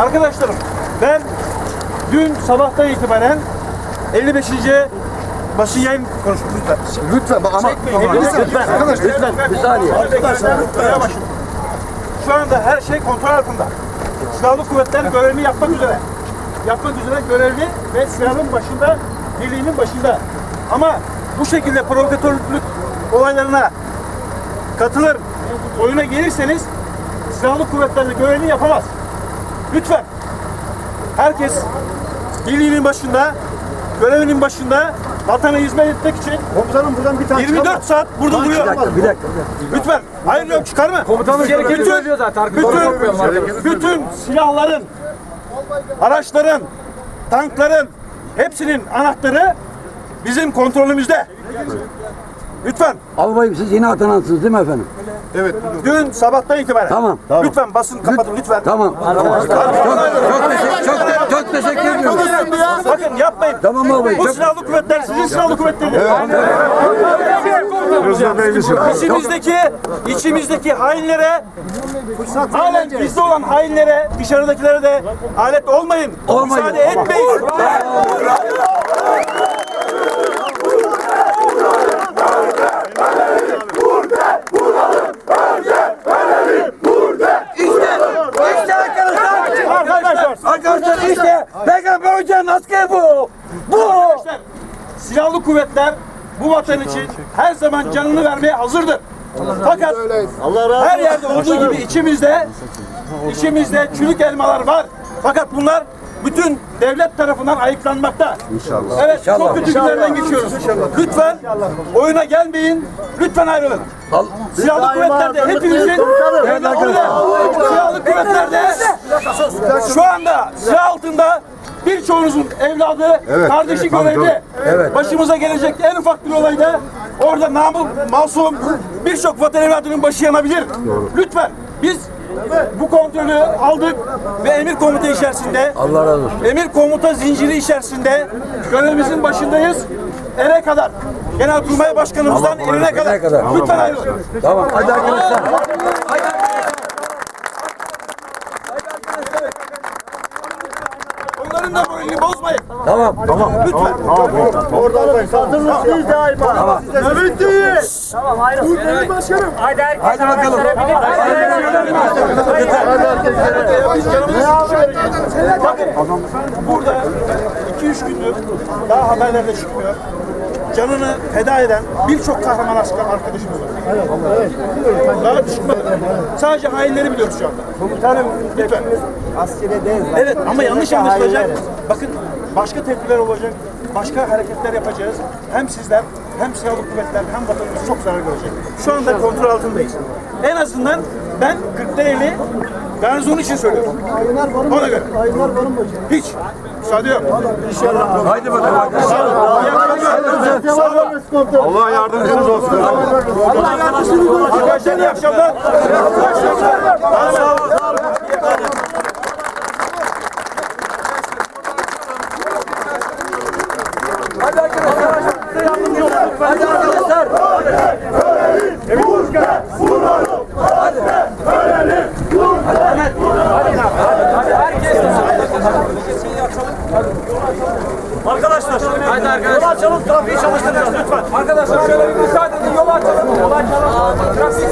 Arkadaşlarım ben dün sabahtan itibaren 55. basın yayın konuştum lütfen. Lütfen bak ama. Çekmeyin, lütfen, saniye, lütfen. Arkadaşlar. Lütfen. Bir saniye. Arkadaşlar yavaş. Şu anda her şey kontrol altında. Silahlı kuvvetler görevini yapmak üzere. Yapmak üzere görevli ve silahın başında, birliğinin başında. Ama bu şekilde provokatörlük olaylarına katılır, oyuna gelirseniz silahlı kuvvetler de görevini yapamaz. Lütfen. Herkes birliğinin başında, görevinin başında vatana hizmet etmek için Komutanım buradan bir tane 24 saat burada duruyor. Bir dakika. Lütfen. Hayır yok çıkarma. Komutanım gerekeni söylüyor zaten. Bütün, bütün silahların, araçların, tankların hepsinin anahtarı bizim kontrolümüzde. Lütfen. Albayım siz yeni atanansınız değil mi efendim? Dün sabahtan itibaren. Tamam. Lütfen basın kapatın lütfen. Tamam. Arkadaşlar çok, çok, teşekkür, çok, çok teşekkür ediyorum. Bakın yapmayın. Tamam albayım. Bu silahlı kuvvetler sizin silahlı kuvvetleriniz. İçimizdeki, içimizdeki hainlere, halen gizli olan hainlere, dışarıdakilere de alet olmayın. Olmayın. Müsaade etmeyin. işte arkadaşlar. Arkadaşlar, Arkadaşlar işte Peygamber Hoca'nın askeri bu. Bu. arkadaşlar, silahlı kuvvetler bu vatan için her zaman canını vermeye hazırdır. Fakat her yerde olduğu gibi içimizde içimizde çürük elmalar var. Fakat bunlar bütün devlet tarafından ayıklanmakta. İnşallah. Evet, çok kötü günlerden geçiyoruz. Lütfen oyuna gelmeyin. Lütfen ayrılın. Silahlı kuvvetlerde hepimizin silahlı kuvvetlerde şu anda silah altında birçoğunuzun evladı, kardeşi görevli. Başımıza gelecek en ufak bir olayda orada namı masum birçok vatan evladının başı yanabilir. Lütfen biz bu kontrolü aldık ve emir komuta içerisinde Allah razı olsun. emir komuta zinciri içerisinde görevimizin başındayız. Ere kadar. Genelkurmay Başkanımızdan Tamam, eline kadar. kadar. Lütfen ayrılın. Tamam hadi arkadaşlar. Onların da moralini bozmayın. Tamam. Tamam. Lütfen. Siz daima. Nöbetteyiz. Hadi bakalım. Biz canımızı Bakın burada 2-3 gündür daha haberlerde çıkmıyor. Canını feda eden birçok kahraman asker arkadaşımız var. Daha çıkmadı. Sadece hainleri biliyoruz şu anda. Komutanım Lütfen. askere değil. Evet ama yanlış anlaşılacak. Bakın başka tepkiler olacak. Başka hareketler yapacağız. Hem sizler hem silahlı kuvvetler hem vatanımız çok zarar görecek. Şu anda kontrol altındayız. En azından ben Kırklareli garnizon için söylüyorum. Ona göre. Hiç. Müsaade yok. Haydi bakalım arkadaşlar. Allah yardımcınız olsun. Arkadaşlar iyi akşamlar. İyi akşamlar. Sağ olun. Hadi arkadaşlar. Hadi arkadaşlar. Arkadaşlar. Hadi arkadaşlar. Yol açalım trafiği çalıştıracağız lütfen. Arkadaşlar şöyle bir müsaade edin yol açalım. Yol açalım. Trafiği